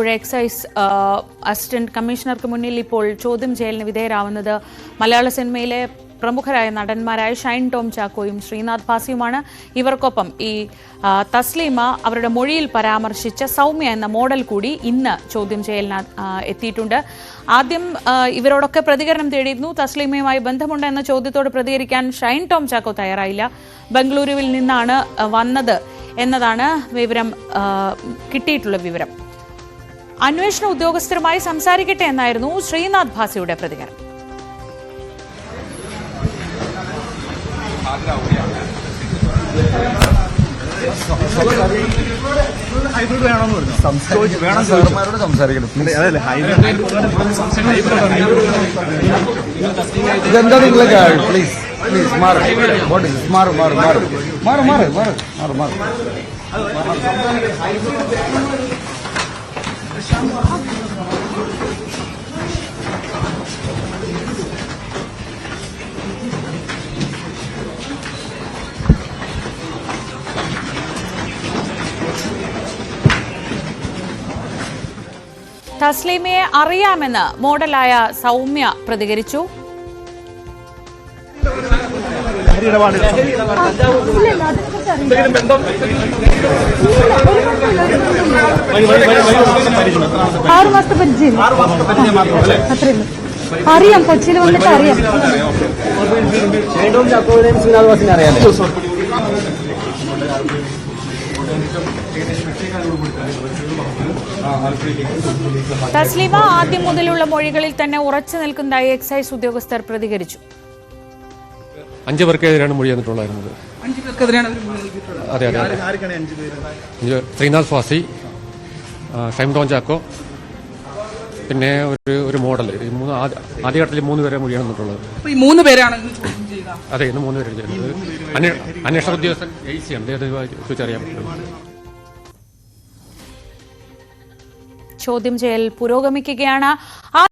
Alappuzha excise assistant കമ്മീഷണർക്ക് മുന്നിൽ ഇപ്പോൾ ചോദ്യം ചെയ്യലിന് വിധേയരാവുന്നത് മലയാള സിനിമയിലെ പ്രമുഖരായ നടന്മാരായ ഷൈൻ ടോം ചാക്കോയും ശ്രീനാഥ് ഭാസിയുമാണ് ഇവർക്കൊപ്പം ഈ തസ്ലീമ അവരുടെ മൊഴിയിൽ പരാമർശിച്ച സൗമ്യ എന്ന മോഡൽ കൂടി ഇന്ന് ചോദ്യം ചെയ്യലിന് എത്തിയിട്ടുണ്ട്. ആദ്യം ഇവരോടൊക്കെ പ്രതികരണം തേടിയിരുന്നു. തസ്ലീമയുമായി ബന്ധമുണ്ട് എന്ന ചോദ്യത്തോട് പ്രതികരിക്കാൻ ഷൈൻ ടോം ചാക്കോ തയ്യാറായില്ല. ബംഗളൂരുവിൽ നിന്നാണ് വന്നത് എന്നതാണ് വിവരം കിട്ടിയിട്ടുള്ള വിവരം. അന്വേഷണ ഉദ്യോഗസ്ഥരുമായി സംസാരിക്കട്ടെ എന്നായിരുന്നു ശ്രീനാഥ് ഭാസിയുടെ പ്രതികരണം. തസ്ലീമയെ അറിയാമെന്ന് മോഡലായ സൗമ്യ പ്രതികരിച്ചു. ലഹരി ഇടപാട് ആറ് മാസത്തെ പരിചയം അറിയാം കൊച്ചിയിൽ വന്നിട്ട് അറിയാം. തസ്ലീമ ആദ്യം മുതലുള്ള മൊഴികളിൽ തന്നെ ഉറച്ചു നിൽക്കുന്നതായി എക്സൈസ് ഉദ്യോഗസ്ഥർ പ്രതികരിച്ചു. അഞ്ച് പേർക്കെതിരെയാണ് മൊഴി തന്നിട്ടുള്ളത് അതെ അതെ അതെ. ശ്രീനാഥ് ഫാസി ഷൈംഡോൺ ചാക്കോ പിന്നെ ഒരു ഒരു മോഡൽ ആദ്യഘട്ടത്തിൽ മൂന്ന് പേരെ മൊഴിയാണ് തന്നിട്ടുള്ളത് ഈ മൂന്ന് അതെ ഇന്ന് മൂന്ന് പേര് അന്വേഷണ ഉദ്യോഗസ്ഥൻ എ പറ്റും. ചോദ്യം ചെയ്യൽ പുരോഗമിക്കുകയാണ്.